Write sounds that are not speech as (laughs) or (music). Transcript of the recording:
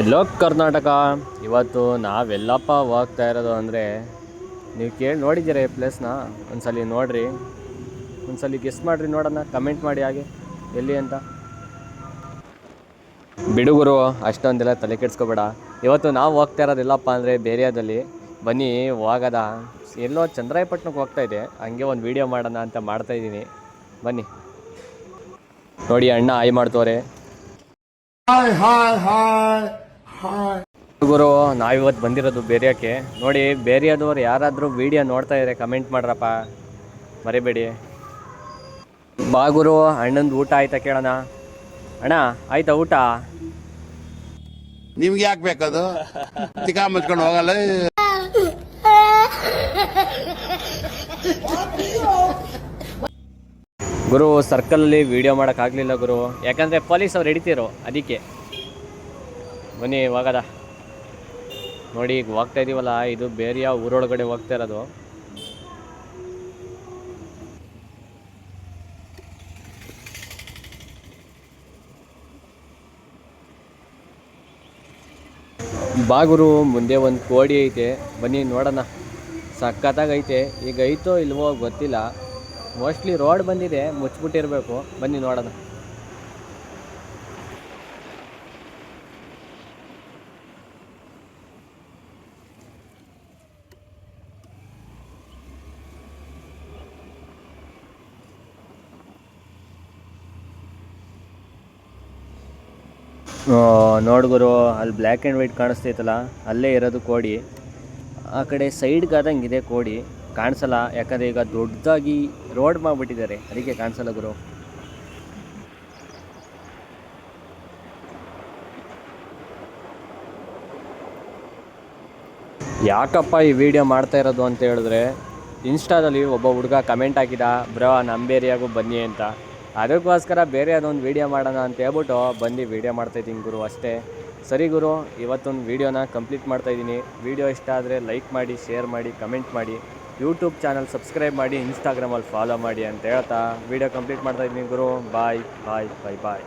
ಎಲ್ಲೋ ಕರ್ನಾಟಕ ಇವತ್ತು ನಾವೆಲ್ಲಪ್ಪ ಹೋಗ್ತಾ ಇರೋದು ಅಂದರೆ ನೀವು ಕೇಳಿ ನೋಡಿದ್ದೀರ ಈ ಪ್ಲೇಸ್ನ ಒಂದ್ಸಲಿ ನೋಡ್ರಿ. ಒಂದ್ಸಲಿ ಗೆಸ್ ಮಾಡಿರಿ, ನೋಡೋಣ. ಕಮೆಂಟ್ ಮಾಡಿ ಹಾಗೆ. ಎಲ್ಲಿ ಅಂತ? ಬಿಡುಗರು ಅಷ್ಟೊಂದೆಲ್ಲ ತಲೆ ಕೆಡ್ಸ್ಕೋಬೇಡ. ಇವತ್ತು ನಾವು ಹೋಗ್ತಾ ಇರೋದಿಲ್ಲಪ್ಪ ಅಂದರೆ ಬೇರೆಯಾದಲ್ಲಿ. ಬನ್ನಿ, ಹೋಗದ. ಎಲ್ಲೋ ಚಂದ್ರಾಯಪಟ್ಟಣಕ್ಕೆ ಹೋಗ್ತಾ ಇದೆ. ಹಂಗೆ ಒಂದು ವೀಡಿಯೋ ಮಾಡೋಣ ಅಂತ ಮಾಡ್ತಾ ಇದ್ದೀನಿ. ಬನ್ನಿ. ನೋಡಿ ಅಣ್ಣ ಆಯ್ ಮಾಡ್ತವ್ರೆ. Hi, ಹಾಯ್ ಹಾಯ್ ಹಾಯ್ ಗುರು ನಾವಿವತ್ತು ಬಂದಿರೋದು ಬೇರೆಯಕ್ಕೆ. ನೋಡಿ ಬೇರೆಯದವ್ರು ಯಾರಾದರೂ ವಿಡಿಯೋ ನೋಡ್ತಾ ಇದ್ರೆ ಕಮೆಂಟ್ ಮಾಡ್ರಪ್ಪ. ಮರಿಬೇಡಿ. ಬಾ ಗುರು ಅಣ್ಣಂದು ಊಟ ಆಯ್ತಾ ಕೇಳೋಣ. ಅಣ್ಣ ಆಯ್ತಾ ಊಟ? ನಿಮ್ಗೆ ಯಾಕೆ ಬೇಕದು? ತಿಕಾ ಮುಚ್ಕೊಂಡು ಹೋಗಲ್ಲ. (laughs) ಗುರು ಸರ್ಕಲಲ್ಲಿ ವೀಡಿಯೋ ಮಾಡೋಕ್ಕಾಗಲಿಲ್ಲ ಗುರು. ಯಾಕಂದರೆ ಪೊಲೀಸ್ ಅವ್ರು ಹಿಡಿತಿರೋ ಅದಕ್ಕೆ. ಬನ್ನಿ ಇವಾಗದ ನೋಡಿ, ಈಗ ಹೋಗ್ತಾ ಇದೀವಲ್ಲ, ಇದು ಬೇರೆ ಯಾವ ಊರೊಳಗಡೆ ಹೋಗ್ತಾ ಇರೋದು. ಬಾಗುರು ಮುಂದೆ ಒಂದು ಕೋಡಿ ಐತೆ. ಬನ್ನಿ, ನೋಡೋಣ. ಸಖತ್ತಾಗೈತೆ. ಈಗ ಐತೋ ಇಲ್ವೋ ಗೊತ್ತಿಲ್ಲ. ಮೋಸ್ಟ್ಲಿ ರೋಡ್ ಬಂದಿದೆ, ಮುಚ್ಚಿಬಿಟ್ಟಿರಬೇಕು. ಬನ್ನಿ ನೋಡೋಣ. ನೋಡ್ಗುರು ಅಲ್ಲಿ ಬ್ಲ್ಯಾಕ್ ಆ್ಯಂಡ್ ವೈಟ್ ಕಾಣಿಸ್ತೈತಲ್ಲ, ಅಲ್ಲೇ ಇರೋದು ಕೋಡಿ. ಆ ಕಡೆ ಸೈಡ್ಗಾದಂಗೆ ಇದೆ ಕೋಡಿ, ಕಾಣಿಸಲ್ಲ, ಯಾಕಂದರೆ ಈಗ ದೊಡ್ಡದಾಗಿ ರೋಡ್ ಮಾಡಿಬಿಟ್ಟಿದ್ದಾರೆ. ಅದಕ್ಕೆ ಕಾಣಿಸಲ್ಲ ಗುರು. ಯಾಕಪ್ಪ ಈ ವಿಡಿಯೋ ಮಾಡ್ತಾ ಇರೋದು ಅಂತ ಹೇಳಿದ್ರೆ, ಇನ್ಸ್ಟಾದಲ್ಲಿ ಒಬ್ಬ ಹುಡುಗ ಕಮೆಂಟ್ ಹಾಕಿದ, ಬ್ರೋ ನಮ್ಮ ಬನ್ನಿ ಅಂತ. ಅದಕ್ಕೋಸ್ಕರ ಬೇರೆ ಅದೊಂದು ವೀಡಿಯೋ ಮಾಡೋಣ ಅಂತ ಹೇಳ್ಬಿಟ್ಟು ಬಂದು ವೀಡಿಯೋ ಮಾಡ್ತಾಯಿದ್ದೀನಿ ಗುರು ಅಷ್ಟೇ. ಸರಿ ಗುರು, ಇವತ್ತೊಂದು ವೀಡಿಯೋನ ಕಂಪ್ಲೀಟ್ ಮಾಡ್ತಾಯಿದ್ದೀನಿ ವೀಡಿಯೋ ಇಷ್ಟ ಆದರೆ ಲೈಕ್ ಮಾಡಿ ಶೇರ್ ಮಾಡಿ ಕಮೆಂಟ್ ಮಾಡಿ. ಯೂಟ್ಯೂಬ್ ಚಾನಲ್ ಸಬ್ಸ್ಕ್ರೈಬ್ ಮಾಡಿ ಇನ್ಸ್ಟಾಗ್ರಾಮಲ್ಲಿ ಫಾಲೋ ಮಾಡಿ ಅಂತ ಹೇಳ್ತಾ. ವೀಡಿಯೋ ಕಂಪ್ಲೀಟ್ ಮಾಡ್ತಾ ಇದ್ದೀನಿ ಗುರು. ಬಾಯ್ ಬಾಯ್ ಬಾಯ್ ಬಾಯ್